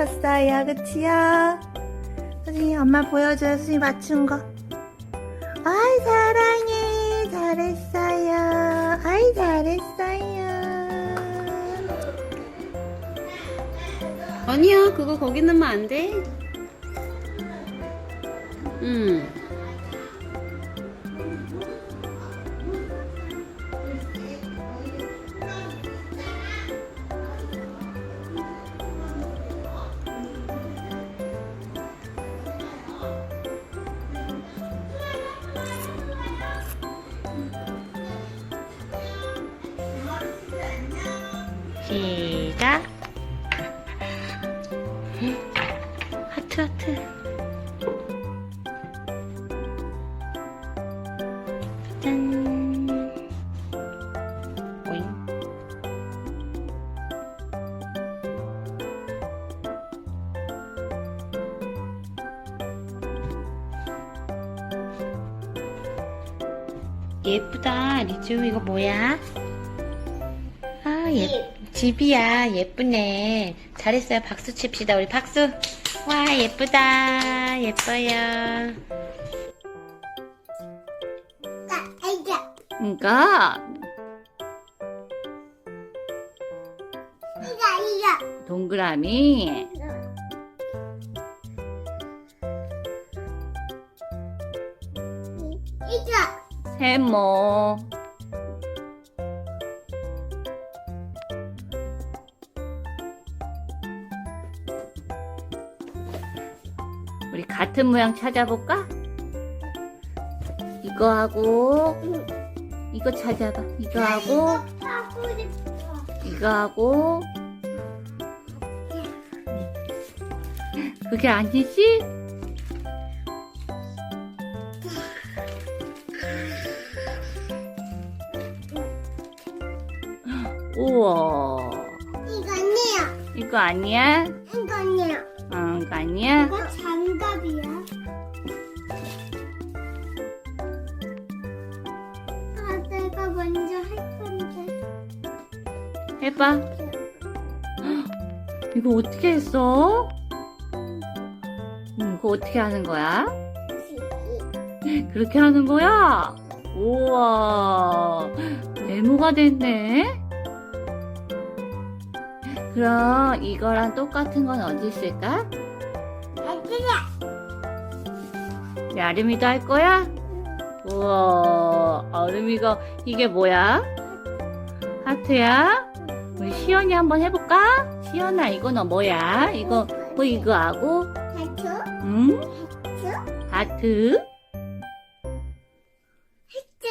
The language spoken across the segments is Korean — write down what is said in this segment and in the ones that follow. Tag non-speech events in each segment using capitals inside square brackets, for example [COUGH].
맞췄어요. 그치요? 선생님 엄마 보여줘요. 선생님 맞춘 거. 아이 사랑해. 잘했어요. 아이 잘했어요. 아니야, 그거 거기 넣으면 안 돼. 시작. 하트 하트. 짠. 오잉. 예쁘다. 리주 이거 뭐야? 아 예, 집이야 예쁘네. 잘했어요. 박수 칩시다 우리 박수. 와 예쁘다. 예뻐요. 이거 동그라미. 세모 같은 모양 찾아볼까? 이거 하고 이거 찾아봐 이거 하고 이거 하고 그게 아니지? 우와 이거 아니야. 이거 아니야? 이거 아니야. 이거 어떻게 했어? 음, 이거 어떻게 하는 거야? [LAUGHS] 그렇게 하는 거야? 우와, 네모가 됐네? 그럼 이거랑 똑같은 건 어디 있을까? 우리 아름이도 할 거야? 우와, 아름이가 이게 뭐야? 하트야? 우리 시연이 한번 해볼까? 시연아, 이거는 뭐야? 이거, 뭐 이거 하고? 다쳐? 응? 다쳐? 하트? 다쳐?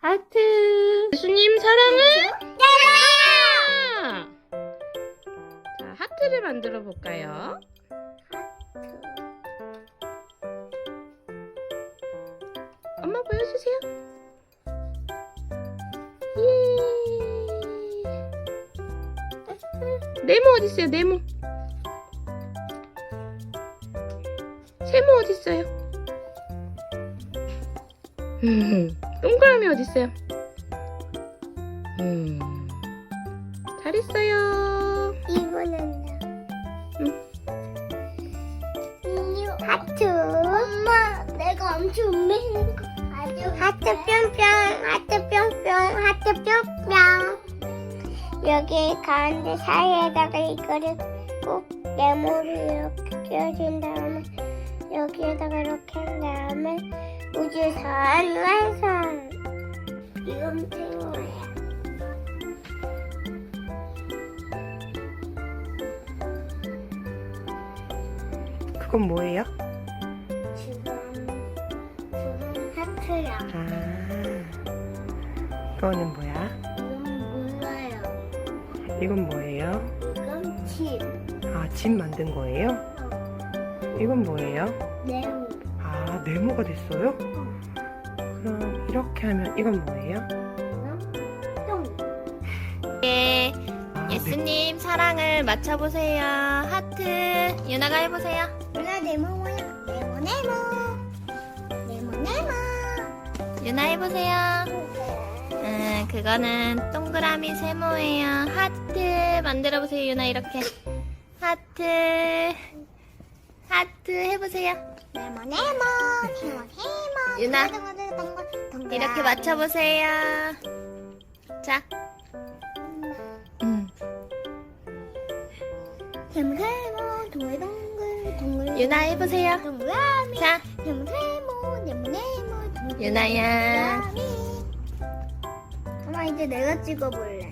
하트. 예수님 사랑을. 자, 하트를 만들어 볼까요? 엄마 보여주세요. 네모 어디 있어요? 네모. 세모 어디 있어요? 음, 동그라미 어디 있어요? 이거를 꼭 네모를 이렇게 끼워준 다음에 여기에다가 이렇게 한 다음에 우주선 완성. 이건 핑거야. 그건 뭐예요? 지금 지금 하트야. 아, 이거는 뭐야? 이건 몰라요. 이건 뭐예요? 집. 아, 집 만든 거예요? 이건 뭐예요? 네모. 아, 아, 네모가 됐어요? 그럼 이렇게 하면 이건 뭐예요? 예. 아, 네. 예수님 사랑을 맞춰보세요. 하트. 유나가 해보세요. 몰라 네모 모양 네모 네모 네모 네모 유나 해보세요. 음, 그거는 동그라미 세모예요. 하트 만들어보세요. 유나 이렇게. 하트. 하트 해보세요. 네모 네모 네모 네모 유나. 동글, 이렇게 맞춰보세요. 자. 음. 네모 네모 동글 동글 동글 유나 해보세요. 동그라미 자, 네모 네모 네모 네모 유나야. 엄마 이제 내가 찍어볼래.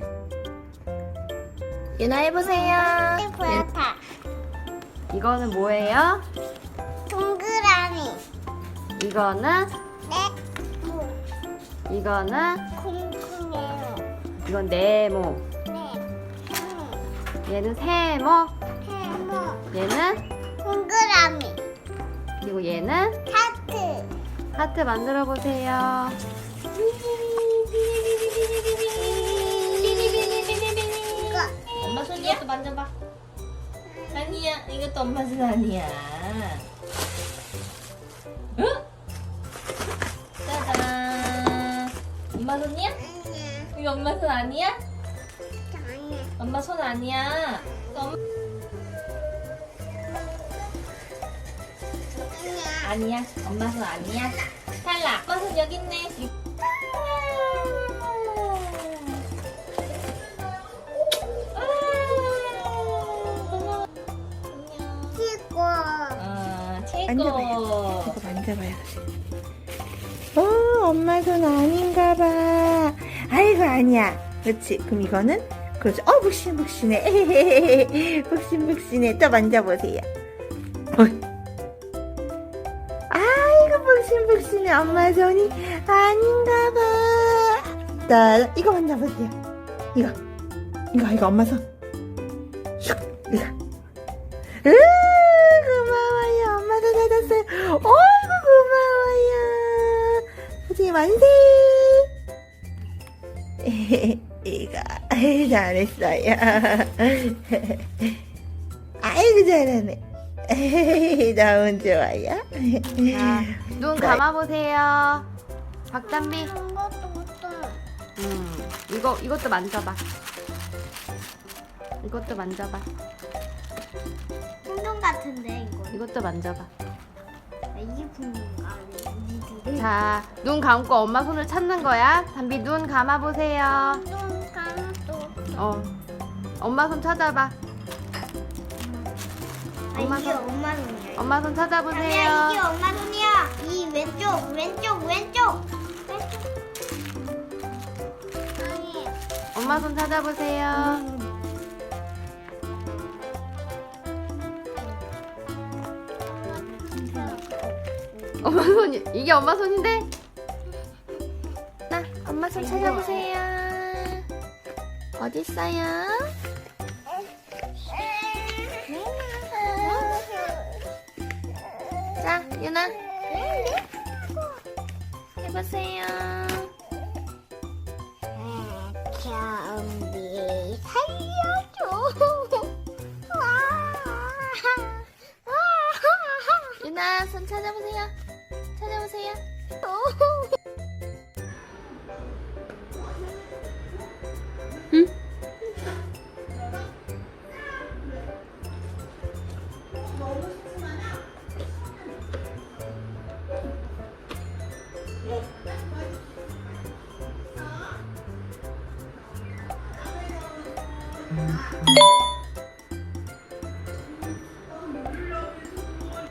유나 해보세요. 유- 보였다 이거는 뭐예요? 동그라미. 이거는? 네모. 이거는? 콩콩해요 이건 네모. 네 얘는 세모. 네모. 얘는? 동그라미. 그리고 얘는? 하트. 하트 만들어 보세요. 이것도 엄마 손 아니야. 응? 짜잔. 엄마 손이야? 아니야 이거 엄마 손 아니야? 아니야 엄마 손 아니야. 엄마... 아니야 아니야. 엄마 손 아니야. 탈락. 엄마 손 여기 있네. 아, 최고. 이거 만져봐야지. 어, 엄마 손 아닌가 봐. 아이고, 아니야. 그렇지. 그럼 이거는? 그렇지. 어, 푹신푹신해. 푹신푹신해. [LAUGHS] 또 만져보세요. 어이. 아이고, 푹신푹신해. 엄마 손이 아닌가 봐. 자, 이거 만져보세요. 이거. 이거, 이거 엄마 손. 슉. 이거. 으, 만세! [LAUGHS] 이거, 잘했어요. [LAUGHS] 아이고, 잘하네. [LAUGHS] 너무 좋아요. 자, 눈 감아 보세요. 박담비. 이것도 못도 음, 이거 이것도 만져봐. 이것도 만져봐. 풍선 같은데 이거 이것도 만져봐. 이게 풍선가 자, 눈 감고 엄마 손을 찾는 거야. 담비 눈 감아 보세요. 풍선 감도 어, 엄마 손 찾아봐. 아 엄마 이게 손. 엄마 손이야 엄마 손 아니야 이게 찾아보세요. 엄마 손이야 이 왼쪽 왼쪽 왼쪽 왼쪽 아니 엄마 손 찾아보세요. 엄마 손이 게 엄마 손인데? 나 엄마 손 찾아보세요. 어디 있어요? 자, 유나 해보세요.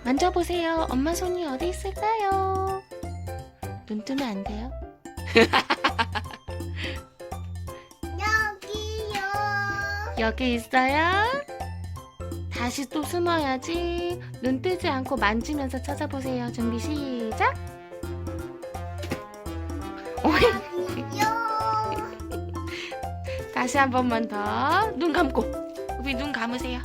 만져보세요. 엄마 손이 어디 있을까요? 눈 뜨면 안 돼요. 여기요 여기 있어요. 다시 또 숨어야지. 눈 뜨지 않고 만지면서 찾아보세요. 준비 시작. 다시 한 번만 더. 눈 감고. 우리 눈 감으세요.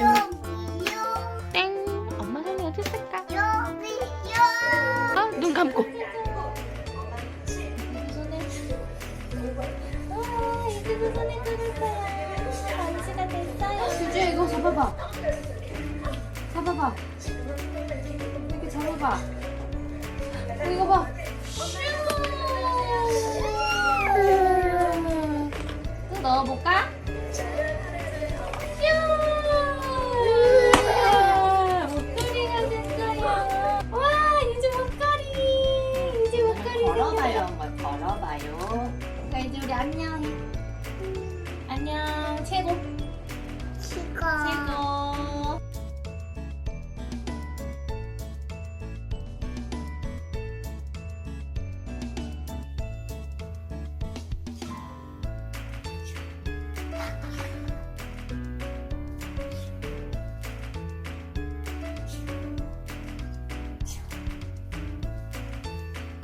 여기요 땡. 엄마 손이 어디 있을까? 감고. 뜯었어요. 만지가 됐어요. 주주야, 이거 잡아봐. 잡아봐. 이렇게 잡아봐. 어, 이거 봐. 안녕해. 안녕, 최고. 치고. 최고.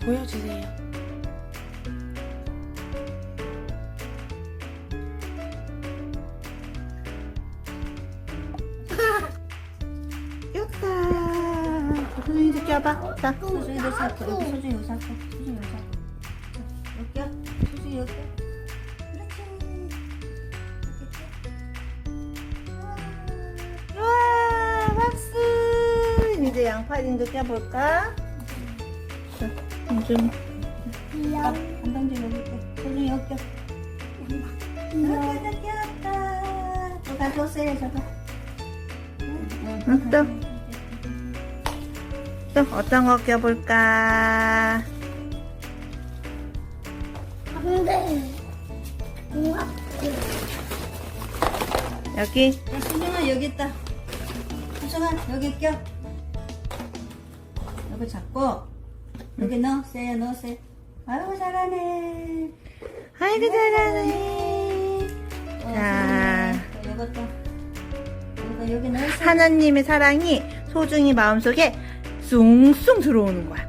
보여주세요. 이도 잡고. 여기 소중이 여기 잡고. 소중이 여기 잡고. 여기 껴. 소중이 여기 껴. 그렇지. 우와, 박수. 이제 양파링도 껴볼까? 아, 한방지 여기 껴. 소중이 여기 껴. 이렇게 귀엽다. 또 가져오세요, 저거. 응, 또. 또 어떤 거 껴볼까? 우와. 여기. 야, 수정아 여기 있다. 수정아 여기 껴. 여기 잡고 여기 넣어. 세요 넣으세요. 아이고 잘하네. 아이고 잘하네. 자. 이것도 여기 넣으세요. 하나님의 사랑이 소중히 마음속에 숭숭 들어오는 거야.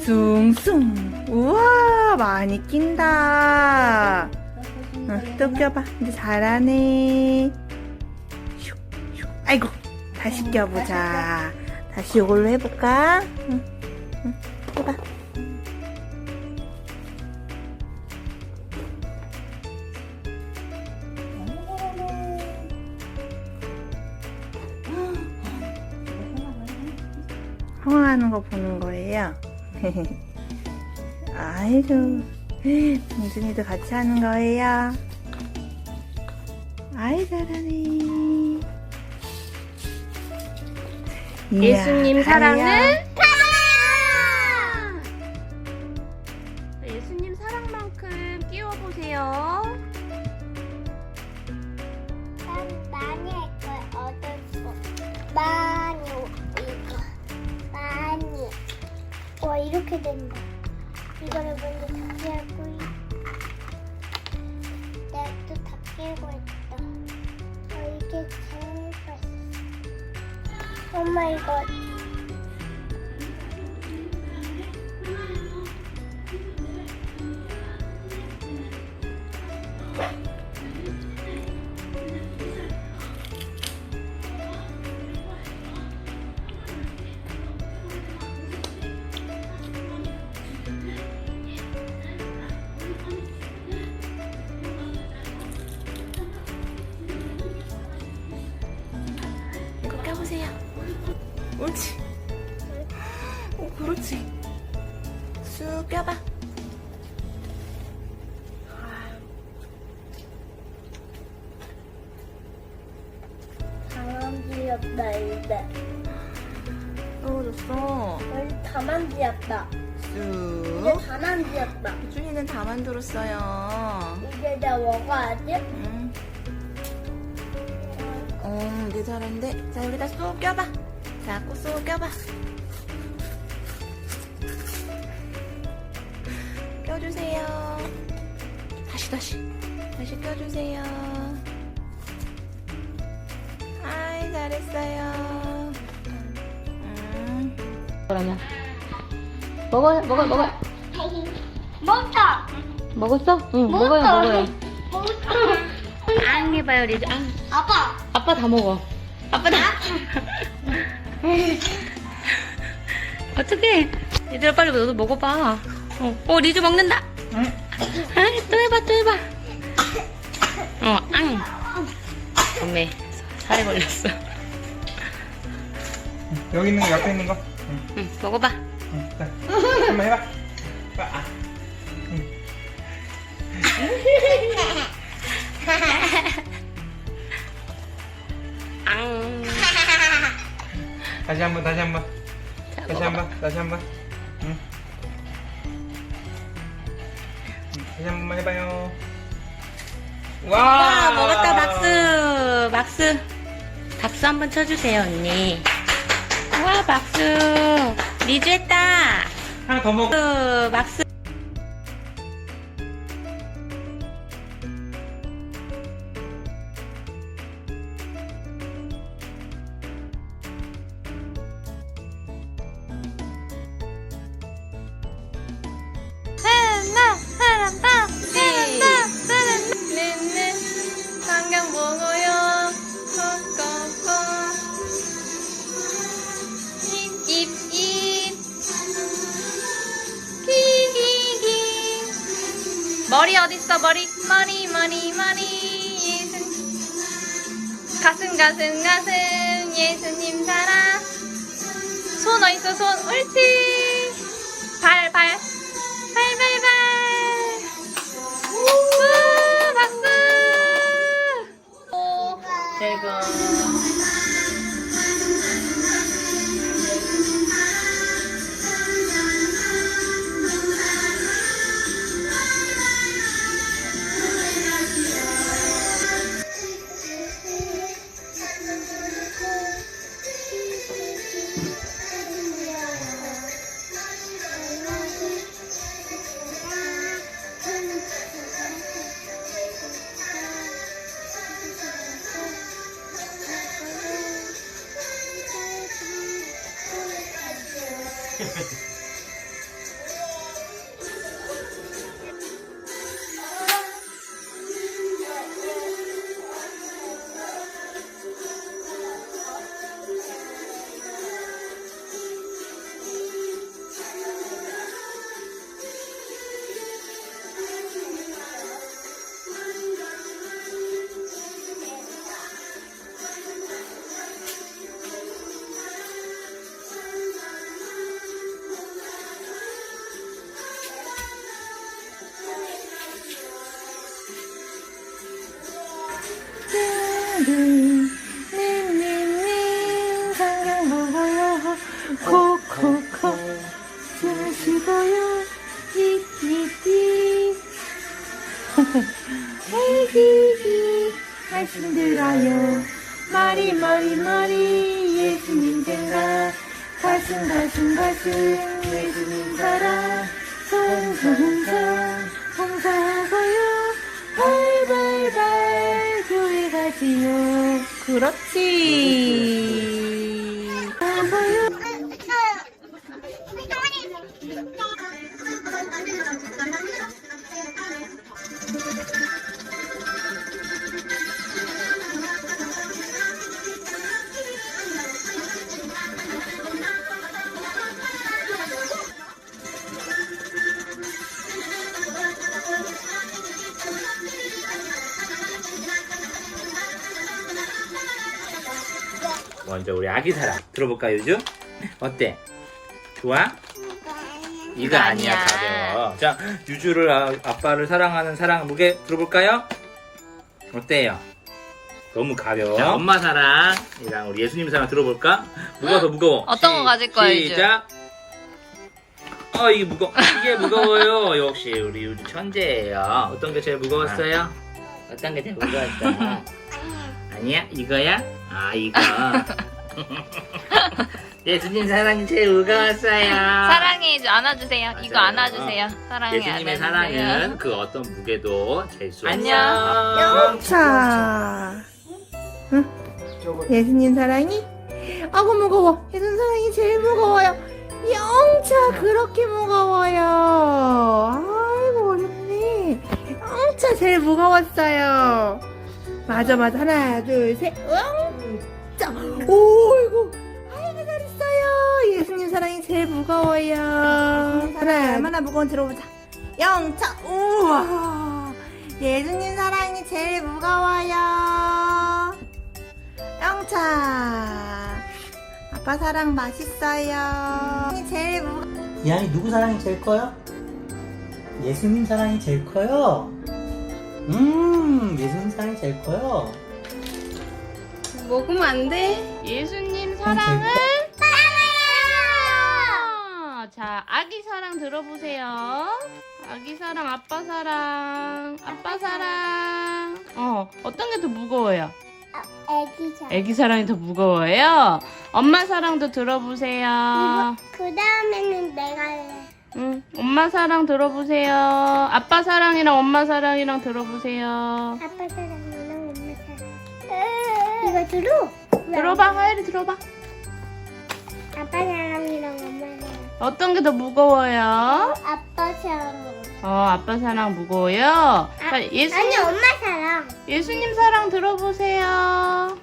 숭숭. 우와 많이 낀다. 어, 또 껴봐. 이제 잘하네. 슉, 슉. 아이고, 다시 껴보자. 다시 이걸로 해볼까? 응, 응, 거 보는 거예요. [LAUGHS] 아이고, 동준이도 같이 하는 거예요. 아이 잘하네. 예수님 사랑은 이렇게 된다. 이거를 먼저 다시 하고 내가 또다 끼고 있다. 어 이게 제일 맛있어. 엄마 이거 다만지였다. 쑥. 이제 다만지였다. 준이는 다 만들었어요. 이제 내가 먹어야지. 응. 어, 네 잘한데. 자, 여기다 쏙 껴봐. 자, 꼭쏙 껴봐. 껴주세요. 다시, 다시. 다시 껴주세요. 아이, 잘했어요. 음. 그러면. 먹어, 먹어, 먹어. 먹자. 먹었어? 응, 먹어요, 먹어요. 앙 해봐요, 리즈. 앙. 아빠. 아빠 다 먹어. 아빠 다. [LAUGHS] 어떡해. 얘들아 빨리 너도 먹어봐. 어, 어 리즈 먹는다. 아, 또 해봐 또 해봐. 어, 앙. 어메 살에 걸렸어. 여기 있는 거 옆에 있는 거. 응, 먹어봐. 해봐. 아, 앙. 다시 한번 다시 한번 자, 다시. 한번 다시 한번. 응. 응, 다시 한 번만 해봐요. 와, 와 먹었다 박수 박수 박수 한번 쳐주세요 언니 와 박수 리즈 했다 하나 더 먹어. 박수 박 가슴 가슴 가슴 예수님 사랑. 손 어딨어 손. 옳지. 발 발. 발 발발. 우 박수. 오 대박 닝닝닝 상경 먹어요 코 코 코 숨을 쉬고요 띠 띠띠 애기기 말씀 들어요 머리 머리 머리 예수님 생각 가슴 가슴 가슴 지요 그렇지 먼저 우리 아기 사랑 들어볼까 요즘? 어때? 좋아? 이거 아니야 아니야. 가벼워 자 유주를 아, 아빠를 사랑하는 사랑 무게 들어볼까요? 어때요? 너무 가벼워 자, 엄마 사랑이랑 우리 예수님 사랑 들어볼까? 뭐가 더 무거워? 어떤 거 가질 거야, 유주? 시작 어 이게 무거 이게 무거워요 [LAUGHS] 역시 우리 유주 천재예요 어떤 게 제일 무거웠어요? 어떤 게 제일 무거웠어? [LAUGHS] 아니야 이거야? 아 이거 [LAUGHS] [LAUGHS] 예수님 사랑이 제일 무거웠어요. 사랑해 안아주세요. 이거 맞아요. 안아주세요. 사랑해 예수님의 안아주세요. 사랑은 그 어떤 무게도 잴수 안녕. 영차. 응? 예수님 사랑이? 아구 무거워. 예수님 사랑이 제일 무거워요. 영차 그렇게 무거워요. 아이고 어렵네. 영차 제일 무거웠어요. 맞아 맞아. 하나 둘 셋. 영차 오이고 아이고 잘했어요 예수님 사랑이 제일 무거워요 하나 얼마나 무거운 들어보자. 영차 우와 예수님 사랑이 제일 무거워요. 영차 아빠 사랑 맛있어요. 제일 무거. 이안이 누구 사랑이 제일 커요? 예수님 사랑이 제일 커요. 음, 예수님 사랑이 제일 커요. 먹으면 안 돼. 예수님 사랑을 사랑을 자 아기 사랑 들어보세요. 아기 사랑, 아빠 사랑, 아빠 사랑. 어 어떤 게 더 무거워요? 애기 자. 아기 사랑이 더 무거워요. 엄마 사랑도 들어보세요. 그 다음에는 내가. 응, 엄마 사랑 들어보세요. 아빠 사랑이랑 엄마 사랑이랑 들어보세요. 아빠 사랑. 이거 들어? 들어봐, 하율이 들어봐. 아빠 사랑이랑 엄마 사랑. 어떤 게 더 무거워요? 아빠 사랑. 어, 아빠 사랑 무거워요. 자, 예수, 아니 엄마 사랑. 예수님 사랑 들어보세요.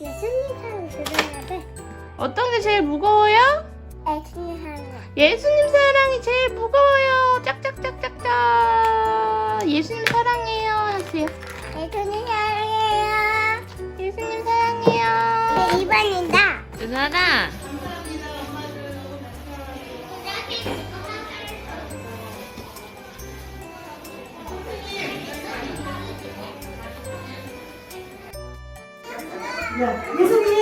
예수님 사랑 들어야 돼. 어떤 게 제일 무거워요? 예수님 사랑. 예수님 사랑이 제일 무거워요. 짝짝짝짝짝. 예수님 사랑해요. 하세요. 예수님 사랑해요. 예수님 사랑해요. 네, 2번이다. 누나다. 예수님